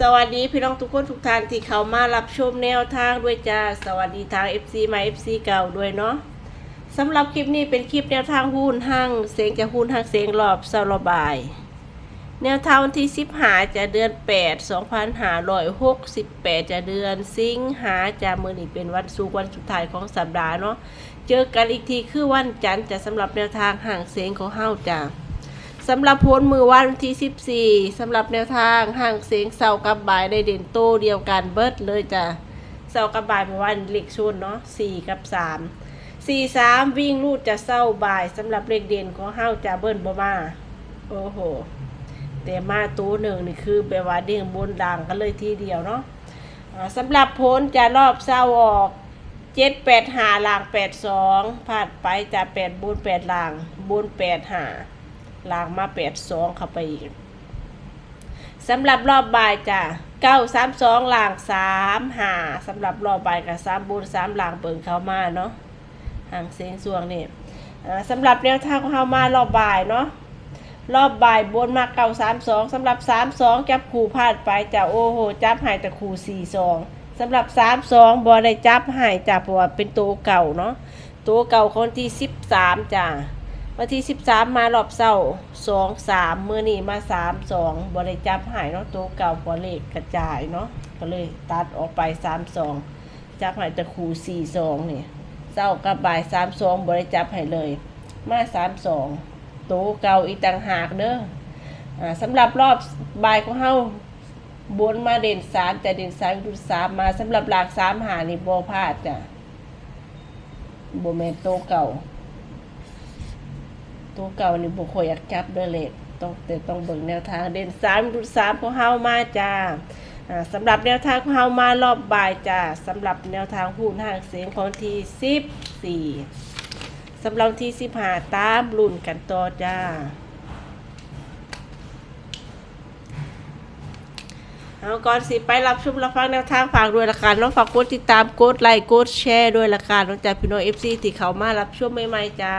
สวัสดีพี่น้องทุกคนทุกท่านที่เข้ามารับชมแนวทางด้วยจ้า สวัสดีทาง FC มา FC เก่าด้วยเนาะสำหรับคลิปนี้เป็นคลิปแนวทางหุ้นห้างเสียงจะหุ้นห้างเสียงรอบเซารบาย แนวทางวันที่10หาจะเดือน8 2568จะเดือนสิงหาจะมือนี้เป็นวันสุกวันสุดท้ายของสัปดาห์เนาะเจอกันอีกทีคือวันจันทร์จะสำหรับแนวทางห่างเสียงของเฮาจ้า สำหรับโพลมือวันที่ 14สำหรับแนวทางห่างเสียงเสากับบายได้เด่นโตเดียวกันเบิดเลยจ้ะเสากับบายเมื่อวันเลขชุนเนาะ4 กับ 3 4 3 วิ่งรูดจะเศร้าบายสำหรับเลขเด่นของเฮาจะเบิ้ลบ่มา โอ้โห แต่มาตัวหนึ่งนี่คือแปลว่าเด้งบนดังกันเลยทีเดียวเนาะอ่าสำหรับโพลจะรอบเศร้าออกเจ็ดแปดหาลางแปดสองผ่านไปจะแปดบนแปดลางบนแปดหา ลางมาแปดสองเข้าไปอีกสำหรับรอบบ่ายจ้ะเก้าสามสองหลางสามหาสำหรับรอบบ่ายกับสามบุญสามหลางเปิงเข้ามาเนาะห่างเสียงสวงนี่สำหรับแนวทางของเข้ามารอบบ่ายเนาะรอบบ่ายบนมาเก้าสามสองสำหรับสามสองจับขู่พลาดไปจ้ะโอ้โหจับหายแต่ขู่สี่สองสำหรับสามสองบอได้จับหายจ้ะเพราะว่าเป็นตัวเก่าเนาะตัวเก่าคนที่สิบสามจ้ะ วันที่สิบสามมารอบเศร้าสองสามมือนี่มาสามสองบริจับหายเนาะตัวเก่าพอเลขกระจายเนาะก็เลยตัดออกไปสามสองจับหายแต่คูสี่สองนี่ยเศร้ากับบ่ายสามสองบริจับให้เลย มาสามสองตัวเก่าอีต่างหากเด้ออ่าสำหรับรอบบ่ายของเฮาบนมาเด่นสามแต่เด่นสามดูสามมาสำหรับหลักสามหานี่โบพลาดจ้ะโบเมนโตวเก่า ตัวเก่านี่บุคคลอยากจับเด้อเล็กต้องแต่ต้องเบิ่งแนวทางเด่นสามดุสามของเฮามาจ้าอ่าสำหรับแนวทางของเฮามารอบบ่ายจ้าสำหรับแนวทางหุ้นห้างเสียงของที่สิบสี่สำหรับที่สิบห้าตามรุ่นกันต่อจ้าเอาก่อนสิไปรับชมรับฟังแนวทางฝากด้วยละกันน้องฝากกดติดตามกดไลค์กดแชร์ด้วยละกันน้องจากพี่น้องเอฟซีที่เขามารับชมใหม่ๆจ้า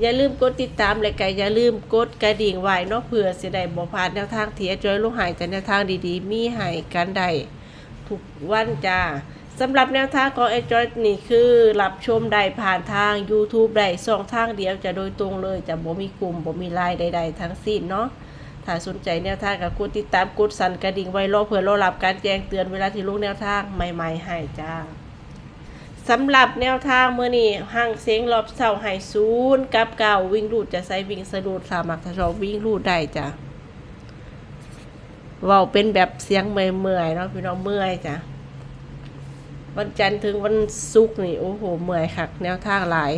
อย่าลืมกดติดตามและก็อย่าลืมกดกระดิ่งไว้เนาะเผื่อสิได้บ่พลาดแนวทางที่อาจอยลูกหายจากแนวทางดีๆ มีให้กันได้ทุกวันจ้าสำหรับแนวทางของเอจอยนี่คือรับชมได้ผ่านทาง YouTube ได้สองทางเดียวจะโดยตรงเลยจะบ่มีกลุ่มบ่มีไลน์ใด ๆ ทั้งสิ้นเนาะถ้าสนใจแนวทางก็กดติดตามกดสั่นกระดิ่งไว้รอเพื่อรอรับการแจ้งเตือนเวลาที่ลงแนวทางใหม่ๆให้จ้า สำหรับแนวทางเมื่อนี้ห่างเสียงรอบเสาไห้ศูนย์กับเก่าวิ่งรูดจะใส่วิ่งสะดุดสามักทะชอบวิ่งรูดได้จ้ะว้าเป็นแบบเสียงเมื่อยๆเนาะพี่น้องเมื่อยจ้ะวันจันทร์ถึงวันศุกร์นี่โอ้โหเมื่อยคักแนวทางหลาย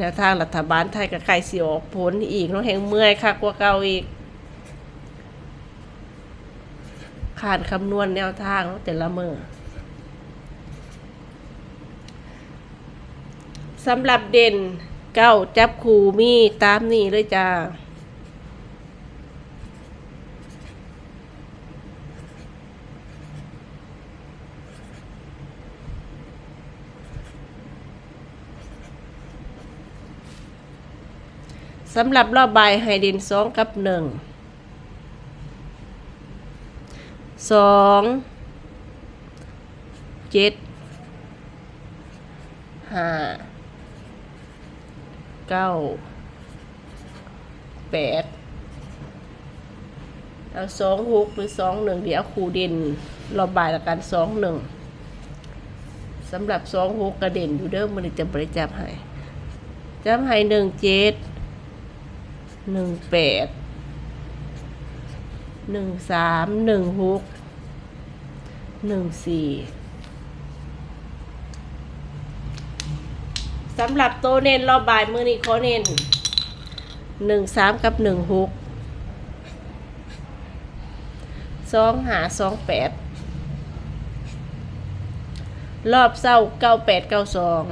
แนวทางรัฐบาลไทยกับไก่สีออกผลอีกเนาะแห่งเมื่อยคักกว่าเก่าอีกขาดคำนวณแนวทางแต่ละมือ สำหรับเด่นเก้าจับคูมีตามนี่เลยจ้าสำหรับรอบใบให้เดนสองกับหนึ่งสองเจ็ดห้า เก้าแปดเอาสองหกหรือสองหนึ่งเดี๋ยวครูเด่นรอบบ่ายละกันสองหนึ่งสำหรับสองหกกระเด่นอยู่เด้อมันจะบริจับให้จับให้หนึ่งเจ็ดหนึ่งแปดหนึ่งสามหนึ่งหกหนึ่งสี่ สำหรับโตเน้นรอบบ่ายมือนี้เขาเน้นหนึ่งสามกับหนึ่งหกสองหาสองแปดรอบเศร้าเก้าแปดเก้าสอง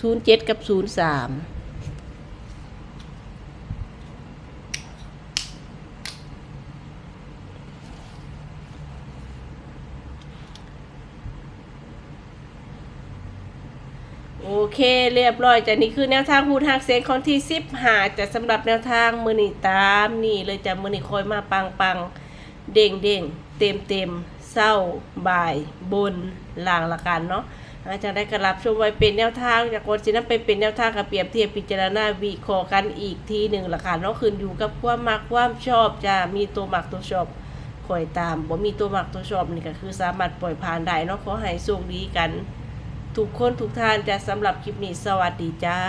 ศูนย์เจ็ดกับศูนย์สาม โอเคเรียบร้อยจ้ะนี่คือแนวทางฮูดฮักเสียงของที่สิบหาจะสำหรับแนวทางมือนี่ตามนี่เลยจะมือนี่คอยมาปังปังเด้งเด้งเต็มเต็มเศร้าบ่ายบนล่างละกันเนาะอาจารย์ได้กระรับชมไว้เป็นแนวทางจากคนสินั้นไปเป็นแนวทางกับเปรียบเทียบพิจารณาวิเคราะห์กันอีกทีหนึ่งละกันเนาะขึ้นอยู่กับความมักความชอบจะมีตัวมักตัวชอบคอยตามบ่มีตัวมักตัวชอบนี่ก็คือสามารถปล่อยผ่านได้เนาะขอให้โชคดีกัน ทุกคนทุกท่านจะสำหรับคลิปนี้สวัสดีจ้า